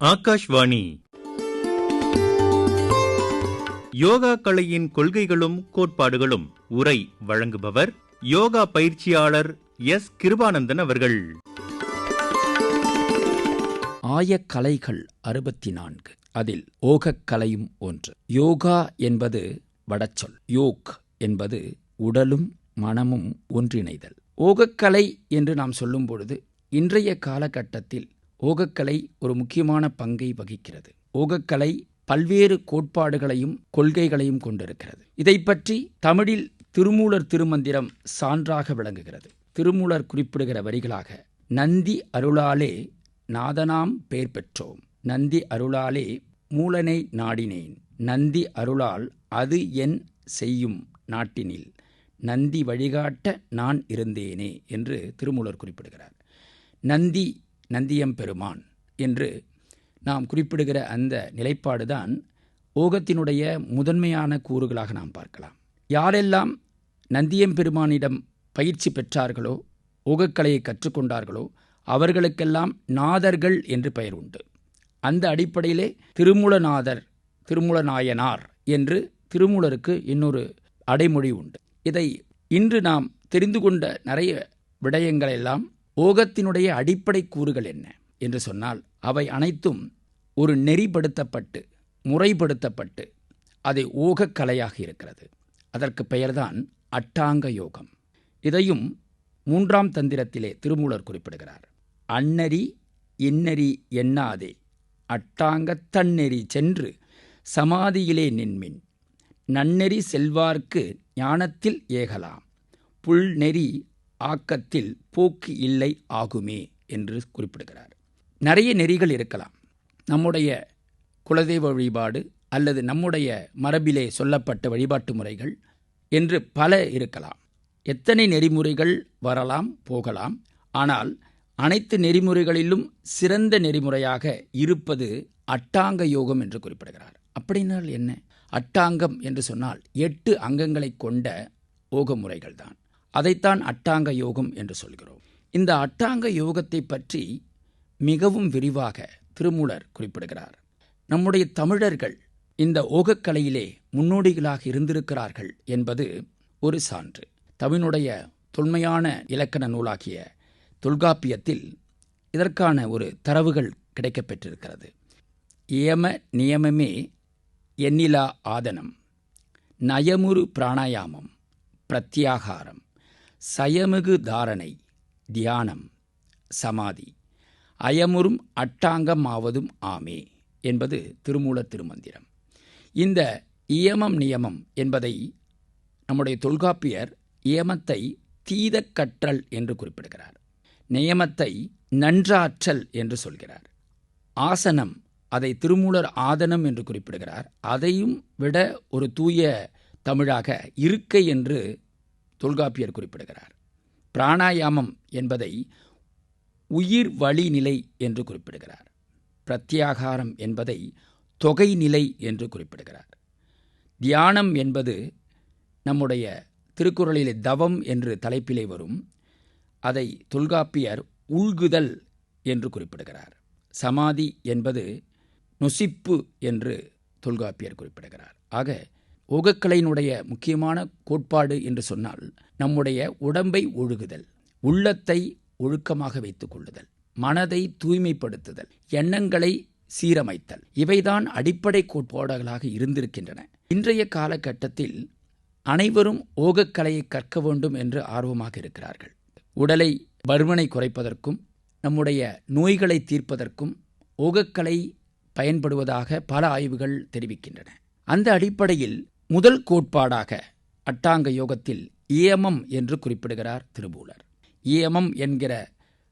ஆகாஷ்வாணி. யோகா கலையின் கொள்கைகளும் கோட்பாடுகளும் உரை வழங்குபவர் யோகா பயிற்சியாளர் எஸ். கிருபானந்தன் அவர்கள். ஆயக்கலைகள் அறுபத்தி நான்கு அதில் ஓகக்கலையும் ஒன்று. யோகா என்பது வடச்சொல். யோக் என்பது உடலும் மனமும் ஒன்றிணைதல். ஓகக்கலை என்று நாம் சொல்லும் பொழுது இன்றைய காலகட்டத்தில் ஓகக்கலை ஒரு முக்கியமான பங்கை வகிக்கிறது. ஓகக்கலை பல்வேறு கோட்பாடுகளையும் கொள்கைகளையும் கொண்டிருக்கிறது. இதை பற்றி தமிழில் திருமூலர் திருமந்திரம் சான்றாக விளங்குகிறது. திருமூலர் குறிப்பிடுகிற வரிகளாக நந்தி அருளாலே நாதனாம் பேர் பெற்றோம். நந்தி அருளாலே மூலனை நாடினேன். நந்தி அருளால் அது என் செய்யும் நாட்டினில். நந்தி வழிகாட்ட நான் இருந்தேனே என்று திருமூலர் குறிப்பிடுகிறார். நந்தி நந்தியம்பெருமான் என்று நாம் குறிப்பிடுகிற அந்த நிலைப்பாடுதான் ஓகத்தினுடைய முதன்மையான கூறுகளாக நாம் பார்க்கலாம். யாரெல்லாம் நந்தியம்பெருமானிடம் பயிற்சி பெற்றார்களோ ஓகக்கலையை கற்றுக்கொண்டார்களோ அவர்களுக்கெல்லாம் நாதர்கள் என்று பெயர் உண்டு. அந்த அடிப்படையிலே திருமூலநாதர் திருமூலநாயனார் என்று திருமூலருக்கு இன்னொரு அடைமொழி உண்டு. இதை இன்று நாம் தெரிந்து கொண்ட நிறைய விடயங்களெல்லாம் ஓகத்தினுடைய அடிப்படை கூறுகள் என்ன? என்று சொன்னால் அவை அனைத்தும் ஒரு நெறிப்படுத்தப்பட்டு முறைப்படுத்தப்பட்டு அதை ஓகக்கலையாக இருக்கிறது. அதற்கு பெயர்தான் அட்டாங்க யோகம். இதையும் மூன்றாம் தந்திரத்திலே திருமூலர் குறிப்பிடுகிறார். அன்னறி இன்னறி எண்ணாதே. அட்டாங்கத் தன்னெறி சென்று சமாதியிலே நின்மின். நன்னெறி செல்வார்க்கு ஞானத்தில் ஏகலாம். புல்நெறி ஆக்கத்தில் போக்கு இல்லை ஆகுமே என்று குறிப்பிடுகிறார். நிறைய நெறிகள் இருக்கலாம். நம்முடைய குலதெய்வ வழிபாடு அல்லது நம்முடைய மரபிலே சொல்லப்பட்ட வழிபாட்டு முறைகள் என்று பல இருக்கலாம். எத்தனை நெறிமுறைகள் வரலாம் போகலாம். ஆனால் அனைத்து நெறிமுறைகளிலும் சிறந்த நெறிமுறையாக இருப்பது அட்டாங்க யோகம் என்று குறிப்பிடுகிறார். அப்படின்னால் என்ன? அட்டாங்கம் என்று சொன்னால் எட்டு அங்கங்களை கொண்ட ஓக முறைகள் தான் அதைத்தான் அட்டாங்க யோகம் என்று சொல்கிறோம். இந்த அட்டாங்க யோகத்தை பற்றி மிகவும் விரிவாக திருமூலர் குறிப்பிடுகிறார். நம்முடைய தமிழர்கள் இந்த ஓகக்கலையிலே முன்னோடிகளாக இருந்திருக்கிறார்கள் என்பது ஒரு சான்று. தமிழுடைய தொன்மையான இலக்கண நூலாகிய தொல்காப்பியத்தில் இதற்கான ஒரு தரவுகள் கிடைக்கப்பெற்றிருக்கிறது. ஏம நியமமே எண்ணிலா ஆதனம் நயமுறு பிராணாயாமம் பிரத்யாகாரம். சயமிகு தாரணை தியானம் சமாதி. அயமுறும் அட்டாங்கமாவதும் ஆமே என்பது திருமூல திருமந்திரம். இந்த இயமம் நியமம் என்பதை நம்முடைய தொல்காப்பியர் இயமத்தை தீதக்கற்றல் என்று குறிப்பிடுகிறார். நியமத்தை நன்றாற்றல் என்று சொல்கிறார். ஆசனம் அதை திருமூலர் ஆதனம் என்று குறிப்பிடுகிறார். அதையும் விட ஒரு தூய தமிழாக இருக்கை என்று தொல்காப்பியர் குறிப்பிடுகிறார். பிராணாயாமம் என்பதை உயிர் வழிநிலை என்று குறிப்பிடுகிறார். பிரத்யாகாரம் என்பதை தொகை நிலை என்று குறிப்பிடுகிறார். தியானம் என்பது நம்முடைய திருக்குறளிலே தவம் என்று தலைப்பிலே வரும். அதை தொல்காப்பியர் உள்குதல் என்று குறிப்பிடுகிறார். சமாதி என்பது நொசிப்பு என்று தொல்காப்பியர் குறிப்பிடுகிறார். ஆக ஓகக்கலையினுடைய முக்கியமான கோட்பாடு என்று சொன்னால் நம்முடைய உடம்பை ஒழுகுதல் உள்ளத்தை ஒழுக்கமாக வைத்துக் கொள்ளுதல் மனதை தூய்மைப்படுத்துதல் எண்ணங்களை சீரமைத்தல். இவைதான் அடிப்படை கோட்பாடுகளாக இருந்திருக்கின்றன. இன்றைய காலகட்டத்தில் அனைவரும் ஓகக்கலையை கற்க வேண்டும் என்று ஆர்வமாக இருக்கிறார்கள். உடலை பருமனை குறைப்பதற்கும் நம்முடைய நோய்களை தீர்ப்பதற்கும் ஓகக்கலை பயன்படுவதாக பல ஆய்வுகள் தெரிவிக்கின்றன. அந்த அடிப்படையில் முதல் கோட்பாடாக அட்டாங்க யோகத்தில் இயமம் என்று குறிப்பிடுகிறார் திருமூலர். இயமம் என்கிற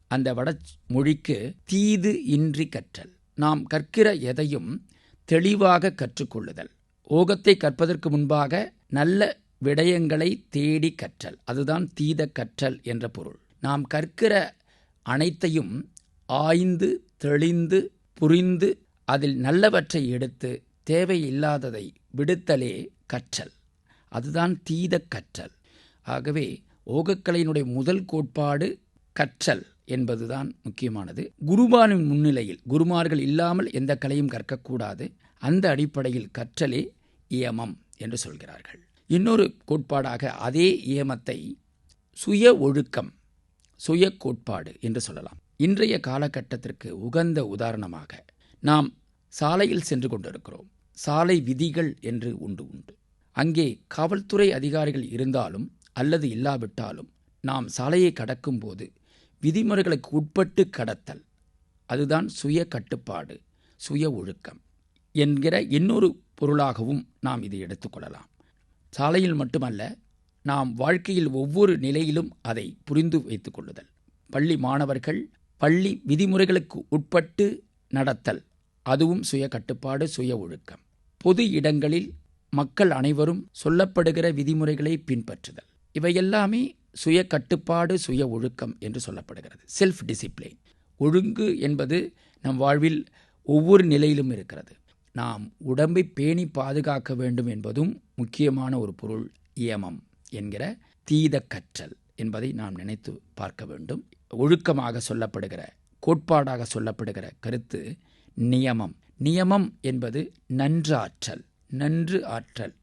அந்த வட மொழிக்கு தீது இன்றி கற்றல். நாம் கற்கிற எதையும் தெளிவாக கற்றுக்கொள்ளுதல். ஓகத்தை கற்பதற்கு முன்பாக நல்ல விடயங்களை தேடி கற்றல். அதுதான் தீத கற்றல் என்ற பொருள். நாம் கற்கிற அனைத்தையும் ஆய்ந்து தெளிந்து புரிந்து அதில் நல்லவற்றை எடுத்து தேவையில்லாததை விடுத்தலே கற்றல். அதுதான் தீத கற்றல். ஆகவே ஓகக்கலையினுடைய முதல் கோட்பாடு கற்றல் என்பதுதான் முக்கியமானது. குருபானின் முன்னிலையில் குருமார்கள் இல்லாமல் எந்த கலையும் கற்கக்கூடாது. அந்த அடிப்படையில் கற்றலே இயமம் என்று சொல்கிறார்கள். இன்னொரு கோட்பாடாக அதே இயமத்தை சுய ஒழுக்கம் சுய கோட்பாடு என்று சொல்லலாம். இன்றைய காலகட்டத்திற்கு உகந்த உதாரணமாக நாம் சாலையில் சென்று கொண்டிருக்கிறோம். சாலை விதிகள் என்று உண்டு உண்டு. அங்கே காவல்துறை அதிகாரிகள் இருந்தாலும் அல்லது இல்லாவிட்டாலும் நாம் சாலையை கடக்கும்போது விதிமுறைகளுக்கு உட்பட்டு கடத்தல் அதுதான் சுய கட்டுப்பாடு சுய ஒழுக்கம் என்கிற இன்னொரு பொருளாகவும் நாம் இதை எடுத்துக்கொள்ளலாம் சாலையில் மட்டுமல்ல நாம் வாழ்க்கையில் ஒவ்வொரு நிலையிலும் அதை புரிந்து வைத்துக் கொள்ளுதல் பள்ளி மாணவர்கள் பள்ளி விதிமுறைகளுக்கு உட்பட்டு நடத்தல் அதுவும் சுய கட்டுப்பாடு சுய ஒழுக்கம். பொது இடங்களில் மக்கள் அனைவரும் சொல்லப்படுகிற விதிமுறைகளை பின்பற்றுதல். இவையெல்லாமே சுய கட்டுப்பாடு சுய ஒழுக்கம் என்று சொல்லப்படுகிறது. செல்ஃப் டிசிப்ளின் ஒழுங்கு என்பது நம் வாழ்வில் ஒவ்வொரு நிலையிலும் இருக்கிறது. நாம் உடம்பை பேணி பாதுகாக்க வேண்டும் என்பதும் முக்கியமான ஒரு பொருள் இயமம் என்கிற தீத கற்றல் என்பதை நாம் நினைத்து பார்க்க வேண்டும். ஒழுக்கமாக சொல்லப்படுகிற கோட்பாடாக சொல்லப்படுகிற கருத்து நியமம். நியமம் என்பது நன்று ஆற்றல் நன்று ஆற்றல்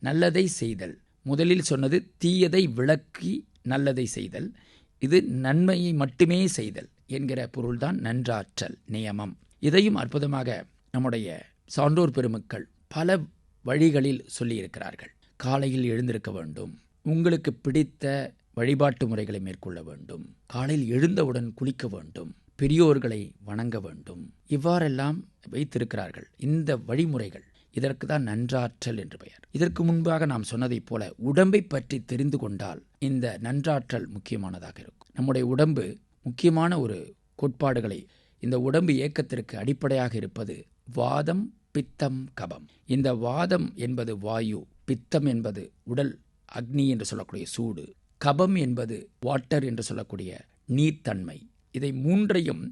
நல்லதை செய்தல். முதலில் சொன்னது தீயதை விளக்கி நல்லதை செய்தல். இது நன்மையை மட்டுமே செய்தல் என்கிற பொருள்தான் நன்றாற்றல் நியமம். இதையும் அற்புதமாக நம்முடைய சான்றோர் பெருமக்கள் பல வழிகளில் சொல்லியிருக்கிறார்கள். காலையில் எழுந்திருக்க வேண்டும். உங்களுக்கு பிடித்த வழிபாட்டு முறைகளை மேற்கொள்ள வேண்டும். காலையில் எழுந்தவுடன் குளிக்க வேண்டும். பெரியோர்களை வணங்க வேண்டும். இவ்வாறெல்லாம் வைத்திருக்கிறார்கள். இந்த வழிமுறைகள் இதற்கு தான் நன்றாற்றல் என்று பெயர். இதற்கு முன்பாக நாம் சொன்னதைப் போல உடம்பை பற்றி தெரிந்து கொண்டால் இந்த நன்றாற்றல் முக்கியமானதாக இருக்கும். நம்முடைய உடம்பு முக்கியமான ஒரு கோட்பாடுகளை இந்த உடம்பு இயக்கத்திற்கு அடிப்படையாக இருப்பது வாதம் பித்தம் கபம். இந்த வாதம் என்பது வாயு பித்தம் என்பது உடல் அக்னி என்று சொல்லக்கூடிய சூடு. கபம் என்பது வாட்டர் என்று சொல்லக்கூடிய நீர்த்தன்மை. இதை மூன்றையும்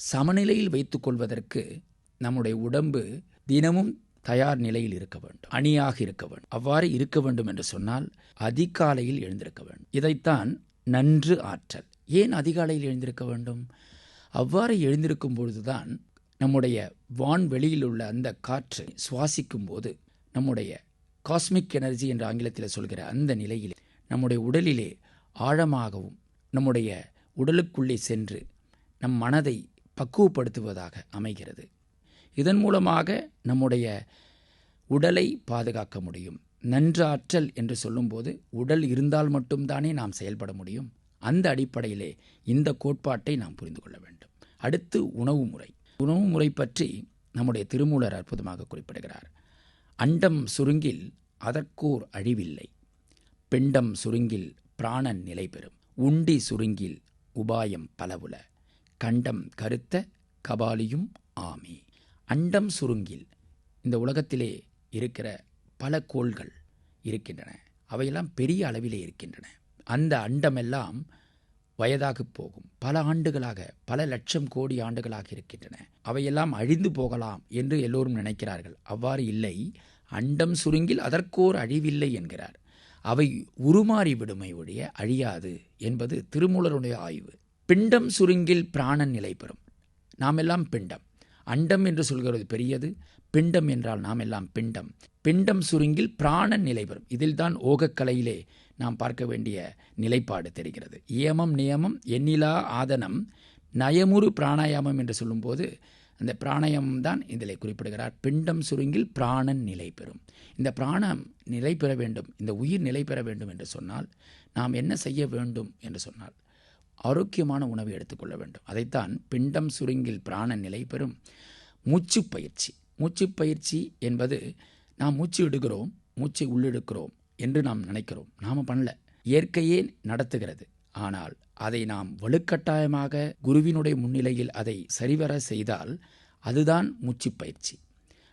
சமநிலையில் வைத்துக் கொள்வதற்கு நம்முடைய உடம்பு தினமும் தயார் நிலையில் இருக்க வேண்டும் அணியாக இருக்க வேண்டும். அவ்வாறு இருக்க வேண்டும் என்று சொன்னால் அதிகாலையில் எழுந்திருக்க வேண்டும். இதைத்தான் நன்று ஆற்றல். ஏன் அதிகாலையில் எழுந்திருக்க வேண்டும்? அவ்வாறு எழுந்திருக்கும் பொழுதுதான் நம்முடைய வான்வெளியில் உள்ள அந்த காற்று சுவாசிக்கும் போது நம்முடைய காஸ்மிக் எனர்ஜி என்ற ஆங்கிலத்தில் சொல்கிற அந்த நிலையில் நம்முடைய உடலிலே ஆழமாகவும் நம்முடைய உடலுக்குள்ளே சென்று நம் மனதை பக்குவப்படுத்துவதாக அமைகிறது. இதன் மூலமாக நம்முடைய உடலை பாதுகாக்க முடியும். நன்றாற்றல் என்று சொல்லும்போது உடல் இருந்தால் மட்டும்தானே நாம் செயல்பட முடியும். அந்த அடிப்படையிலே இந்த கோட்பாட்டை நாம் புரிந்து கொள்ள வேண்டும். அடுத்து உணவு முறை. உணவு முறை பற்றி நம்முடைய திருமூலர் அற்புதமாக குறிப்பிடுகிறார். அண்டம் சுருங்கில் அதற்கோர் அழிவில்லை. பிண்டம் சுருங்கில் பிராணன் நிலை பெறும் உண்டி சுருங்கில் உபாயம் பலவுல. கண்டம் கருத்த கபாலியும் ஆமே. அண்டம் சுருங்கில் இந்த உலகத்திலே இருக்கிற பல கோள்கள் இருக்கின்றன. அவையெல்லாம் பெரிய அளவிலே இருக்கின்றன. அந்த அண்டமெல்லாம் வயதாக போகும். பல ஆண்டுகளாக பல லட்சம் கோடி ஆண்டுகளாக இருக்கின்றன. அவையெல்லாம் அழிந்து போகலாம் என்று எல்லோரும் நினைக்கிறார்கள். அவ்வாறு இல்லை. அண்டம் சுருங்கில் அதற்கோர் அழிவில்லை என்கிறார். அவை உருமாறி விடுமை ஒழிய அழியாது என்பது திருமூலருடைய ஆய்வு. பிண்டம் சுருங்கில் பிராணன் நிலை பெறும். நாம் எல்லாம் பிண்டம். அண்டம் என்று சொல்கிறது பெரியது. பிண்டம் என்றால் நாம் எல்லாம் பிண்டம். பிண்டம் சுருங்கில் பிராணன் நிலை பெறும். இதில்தான் ஓகக்கலையிலே நாம் பார்க்க வேண்டிய நிலைப்பாடு தெரிகிறது. இயமம் நியமம் எண்ணிலா ஆதனம் நயமுறு பிராணாயாமம் என்று சொல்லும்போது அந்த பிராணயம் தான் இதில் குறிப்பிடுகிறார். பிண்டம் சுருங்கில் பிராணன் நிலை பெறும். இந்த பிராணம் நிலை பெற வேண்டும் இந்த உயிர் நிலை பெற வேண்டும் என்று சொன்னால் நாம் என்ன செய்ய வேண்டும் என்று சொன்னால் ஆரோக்கியமான உணவை எடுத்துக்கொள்ள வேண்டும். அதைத்தான் பிண்டம் சுருங்கில் பிராணன் நிலை பெறும் மூச்சு பயிற்சி. மூச்சு பயிற்சி என்பது நாம் மூச்சு எடுக்கிறோம் மூச்சை உள்ளெடுக்கிறோம் என்று நாம் நினைக்கிறோம். நாம் பண்ணல. இயற்கையே நடத்துகிறது. ஆனால் அதை நாம் வலுக்கட்டாயமாக குருவினுடைய முன்னிலையில் அதை சரிவர செய்தால் அதுதான் மூச்சு பயிற்சி.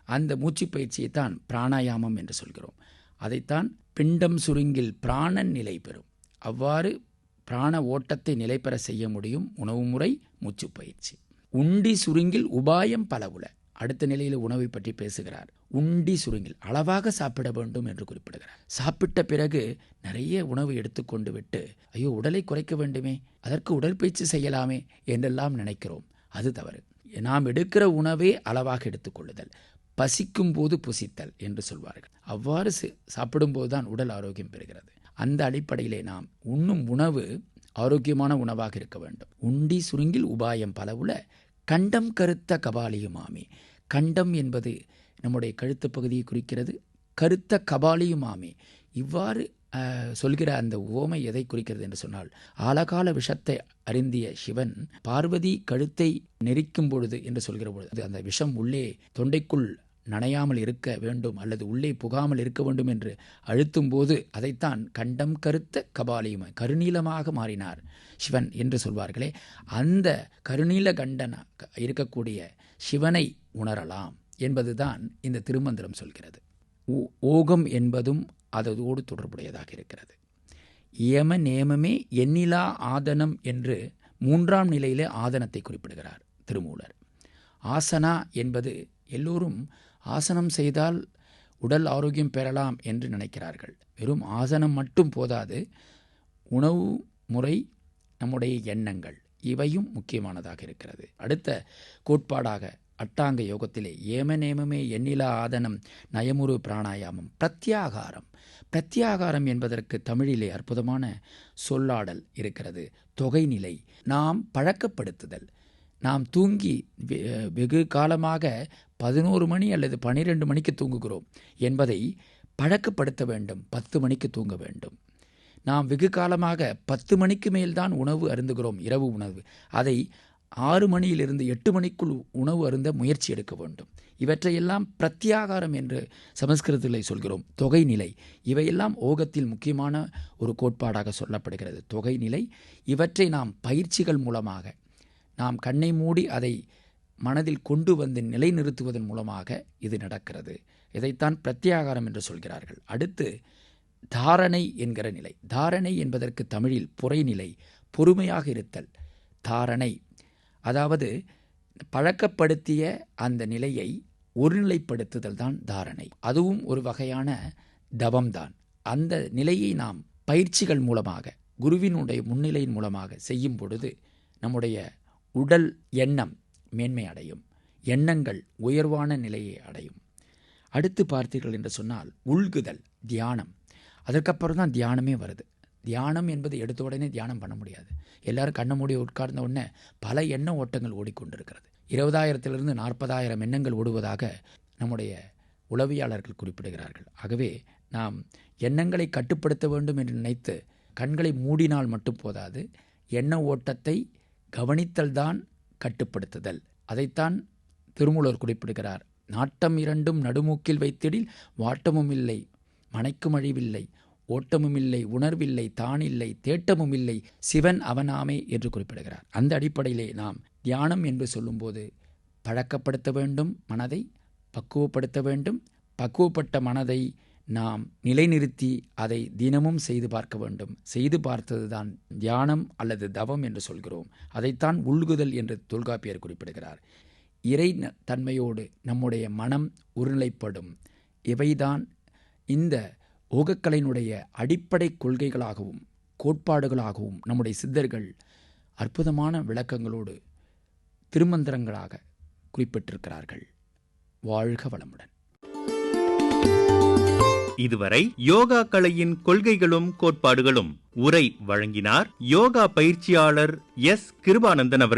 அந்த மூச்சு பயிற்சியை தான் பிராணாயாமம் என்று சொல்கிறோம். அதைத்தான் பிண்டம் சுருங்கில் பிராணன் நிலை பெறும். அவ்வாறு பிராண ஓட்டத்தை நிலைபெற செய்ய முடியும் உணவு முறை மூச்சு பயிற்சி. உண்டி சுருங்கில் உபாயம் பலவுல அடுத்த நிலையில் உணவை பற்றி பேசுகிறார். உண்டி சுருங்கில் அளவாக சாப்பிட வேண்டும் என்று குறிப்பிடுகிறார். சாப்பிட்ட பிறகு நிறைய உணவு எடுத்துக்கொண்டு விட்டு ஐயோ உடலை குறைக்க வேண்டுமே அதற்கு உடற்பயிற்சி செய்யலாமே என்றெல்லாம் நினைக்கிறோம். அது தவறு. நாம் எடுக்கிற உணவே அளவாக எடுத்துக்கொள்ளுதல் பசிக்கும் போது புசித்தல் என்று சொல்வார்கள். அவ்வாறு சாப்பிடும்போது தான் உடல் ஆரோக்கியம் பெறுகிறது. அந்த அடிப்படையிலே நாம் உண்ணும் உணவு ஆரோக்கியமான உணவாக இருக்க வேண்டும். உண்டி சுருங்கில் உபாயம் பலவுல கண்டம் கருத்த கபாலியுமாமே கண்டம் என்பது நம்முடைய கழுத்து பகுதியை குறிக்கிறது. கருத்த கபாலியுமாமே இவ்வாறு சொல்கிற அந்த ஓமை எதை குறிக்கிறது என்று சொன்னால் ஆழகால விஷத்தை அறிந்திய சிவன் பார்வதி கழுத்தை நெரிக்கும் பொழுது என்று சொல்கிற பொழுது அந்த விஷம் உள்ளே தொண்டைக்குள் நனையாமல் இருக்க வேண்டும் அல்லது உள்ளே புகாமல் இருக்க வேண்டும் என்று அழுத்தும் போது அதைத்தான் கண்டம் கருத்த கபாலியும் கருநீலமாக மாறினார் சிவன் என்று சொல்வார்களே. அந்த கருநீல கண்டன் இருக்கக்கூடிய சிவனை உணரலாம் என்பதுதான் இந்த திருமந்திரம் சொல்கிறது. ஓகம் என்பதும் அதோடு தொடர்புடையதாக இருக்கிறது. இயம நேமமே எண்ணிலா ஆதனம் என்று மூன்றாம் நிலையிலே ஆதனத்தை குறிப்பிடுகிறார் திருமூலர். ஆசனா என்பது எல்லோரும் ஆசனம் செய்தால் உடல் ஆரோக்கியம் பெறலாம் என்று நினைக்கிறார்கள். வெறும் ஆசனம் மட்டும் போதாது உணவு முறை நம்முடைய எண்ணங்கள் இவையும் முக்கியமானதாக இருக்கிறது. அடுத்த கோட்பாடாக அட்டாங்க யோகத்திலே ஏம நேமமே எண்ணிலா ஆதனம் நயமுறு பிராணாயாமம் பிரத்யாகாரம். பிரத்யாகாரம் என்பதற்கு தமிழிலே அற்புதமான சொல்லாடல் இருக்கிறது. தொகைநிலை நாம் பழக்கப்படுத்துதல் நாம் தூங்கி வெகு காலமாக பதினோரு மணி அல்லது பனிரெண்டு மணிக்கு தூங்குகிறோம் என்பதை பழக்கப்படுத்த வேண்டும். பத்து மணிக்கு தூங்க வேண்டும். நாம் வெகு காலமாக பத்து மணிக்கு மேல்தான் உணவு அருந்துகிறோம் இரவு உணவு. அதை ஆறு மணியிலிருந்து எட்டு மணிக்குள் உணவு அருந்த முயற்சி எடுக்க வேண்டும். இவற்றையெல்லாம் பிரத்யாகாரம் என்று சமஸ்கிருதத்தில் சொல்கிறோம். தொகைநிலை இவையெல்லாம் ஓகத்தில் முக்கியமான ஒரு கோட்பாடாக சொல்லப்படுகிறது. தொகைநிலை இவற்றை நாம் பயிற்சிகள் மூலமாக நாம் கண்ணை மூடி அதை மனதில் கொண்டு வந்து நிலைநிறுத்துவதன் மூலமாக இது நடக்கிறது. இதைத்தான் பிரத்யாகாரம் என்று சொல்கிறார்கள். அடுத்து தாரணை என்கிற நிலை. தாரணை என்பதற்கு தமிழில் புறைநிலை பொறுமையாக இருத்தல். தாரணை அதாவது பழக்கப்படுத்திய அந்த நிலையை ஒருநிலைப்படுத்துதல் தான் தாரணை. அதுவும் ஒரு வகையான தவம்தான் அந்த நிலையை நாம் பயிற்சிகள் மூலமாக குருவினுடைய முன்னிலையின் மூலமாக செய்யும் பொழுது நம்முடைய உடல் எண்ணம் மேன்மை அடையும் எண்ணங்கள் உயர்வான நிலையை அடையும். அடுத்து பார்த்தீர்கள் என்று சொன்னால் உள்குதல் தியானம். அதற்கப்புறம் தான் தியானமே வருது. தியானம் என்பது எடுத்த உடனே தியானம் பண்ண முடியாது. எல்லாரும் கண்ண மூடி உட்கார்ந்த உடனே பல எண்ண ஓட்டங்கள் ஓடிக்கொண்டிருக்கிறது. இருபதாயிரத்திலிருந்து நாற்பதாயிரம் எண்ணங்கள் ஓடுவதாக நம்முடைய உளவியாளர்கள் குறிப்பிடுகிறார்கள். ஆகவே நாம் எண்ணங்களை கட்டுப்படுத்த வேண்டும் என்று நினைத்து கண்களை மூடினால் மட்டும் போதாது எண்ண ஓட்டத்தை கவனித்தல்தான் கட்டுப்படுத்துதல். அதைத்தான் திருமூலர் குறிப்பிடுகிறார். நாட்டம் இரண்டும் நடுமூக்கில் வைத்திடில் வாட்டமும் இல்லை மனைக்கும் அழிவில்லை ஓட்டமும் இல்லை உணர்வில்லை தானில்லை தேட்டமும் இல்லை சிவன் அவனாமே என்று குறிப்பிடுகிறார். அந்த அடிப்படையிலே நாம் தியானம் என்று சொல்லும்போது பழக்கப்படுத்த வேண்டும் மனதை பக்குவப்படுத்த வேண்டும். பக்குவப்பட்ட மனதை நாம் நிலைநிறுத்தி அதை தினமும் செய்து பார்க்க வேண்டும். செய்து பார்த்ததுதான் தியானம் அல்லது தவம் என்று சொல்கிறோம். அதைத்தான் உள்குதல் என்று தொல்காப்பியர் குறிப்பிடுகிறார். இறை தன்மையோடு நம்முடைய மனம் ஒருநிலைப்படும். இவைதான் இந்த ஓகக்கலையினுடைய அடிப்படை கொள்கைகளாகவும் கோட்பாடுகளாகவும் நம்முடைய சித்தர்கள் அற்புதமான விளக்கங்களோடு திருமந்திரங்களாக குறிப்பிட்டிருக்கிறார்கள். வாழ்க வளமுடன். இதுவரை யோகா கலையின் கொள்கைகளும் கோட்பாடுகளும் உரை வழங்கினார் யோகா பயிற்சியாளர் எஸ் கிருபானந்தன் அவர்கள்.